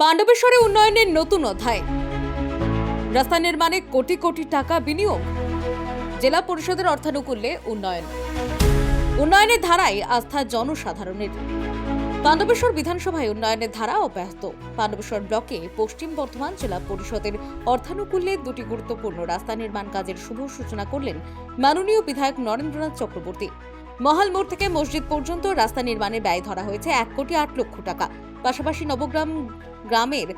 পাণ্ডবেশ্বরে উন্নয়নের নতুন অধ্যায়। রাস্তা নির্মাণে কোটি কোটি টাকা বিনিয়োগ। জেলা পরিষদের অর্থানুকূল্যে উন্নয়ন। উন্নয়নের ধারায় আস্থা জনসাধারণের। পাণ্ডবেশ্বর বিধানসভায় উন্নয়নের ধারা অব্যাহত। পাণ্ডবেশ্বর ব্লকে পশ্চিম বর্ধমান জেলা পরিষদের অর্থানুকূল্যে দুটি গুরুত্বপূর্ণ রাস্তা নির্মাণ কাজের শুভ সূচনা করলেন মাননীয় বিধায়ক নরেন্দ্রনাথ চক্রবর্তী। মহাল মোড় থেকে মসজিদ পর্যন্ত রাস্তা নির্মাণে ব্যয় ধরা হয়েছে এক কোটি আট লক্ষ টাকা। পাশাপাশি নবগ্রাম গ্রামের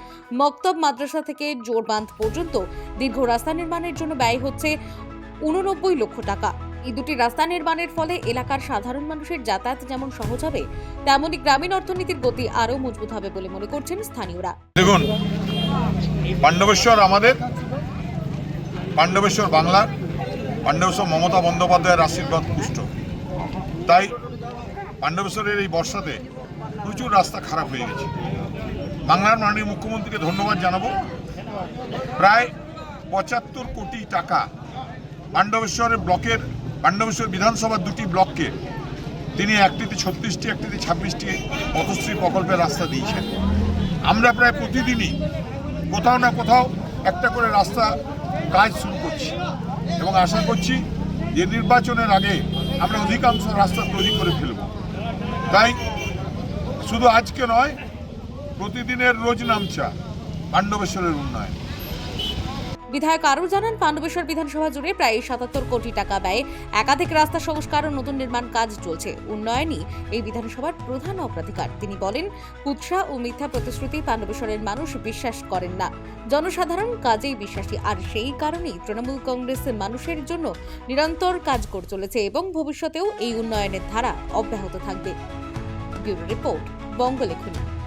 মক্তব মাদ্রাসা থেকে জোরবাঁধ পর্যন্ত দীর্ঘ রাস্তা নির্মাণের জন্য ব্যয় হচ্ছে উননব্বই লক্ষ টাকা। এই দুটি রাস্তা নির্মাণের ফলে এলাকার সাধারণ মানুষের যাতায়াত যেমন সহজ হবে তেমনই গ্রামীণ অর্থনীতির গতি আরও মজবুত হবে বলে মনে করছেন স্থানীয়রা। দেখুন, পাণ্ডবেশ্বর আমাদের, পাণ্ডবেশ্বর বাংলার, পাণ্ডবেশ্বর মমতা বন্দ্যোপাধ্যায়ের আশীর্বাদ পুষ্ট। তাই পাণ্ডবেশ্বরের এই বর্ষাতে প্রচুর রাস্তা খারাপ হয়ে গেছে। বাংলার মাননীয় মুখ্যমন্ত্রীকে ধন্যবাদ জানাব। প্রায় পঁচাত্তর কোটি টাকা পাণ্ডবেশ্বরের ব্লকের, পাণ্ডবেশ্বর বিধানসভার দুটি ব্লককে তিনি একটিতে ছত্রিশটি, একটিতে ছাব্বিশটি পথশ্রী প্রকল্পের রাস্তা দিয়েছেন। আমরা প্রায় প্রতিদিনই কোথাও না কোথাও একটা করে রাস্তা কাজ শুরু করছি এবং আশা করছি যে নির্বাচনের আগে আমরা অধিকাংশ রাস্তা তৈরি করে ফেলব। তাই শুধু আজকে নয় প্রতিদিনের রোজ নামচা পাণ্ডবেশ্বরের উন্নয়ন। বিধায়ক আরও জানান, পাণ্ডবেশ্বর বিধানসভা জুড়ে প্রায় সাতাত্তর কোটি টাকা ব্যয়ে একাধিক রাস্তা সংস্কার ও নতুন নির্মাণ কাজ চলছে। উন্নয়নই এই বিধানসভার প্রধান অগ্রাধিকার। তিনি বলেন, কুৎসা ও মিথ্যা প্রতিশ্রুতি পাণ্ডবেশ্বরের মানুষ বিশ্বাস করেন না। জনসাধারণ কাজেই বিশ্বাসী, আর সেই কারণেই তৃণমূল কংগ্রেস মানুষের জন্য নিরন্তর কাজ করে চলেছে এবং ভবিষ্যতেও এই উন্নয়নের ধারা অব্যাহত থাকবে। রিপোর্ট, বঙ্গলেখনী।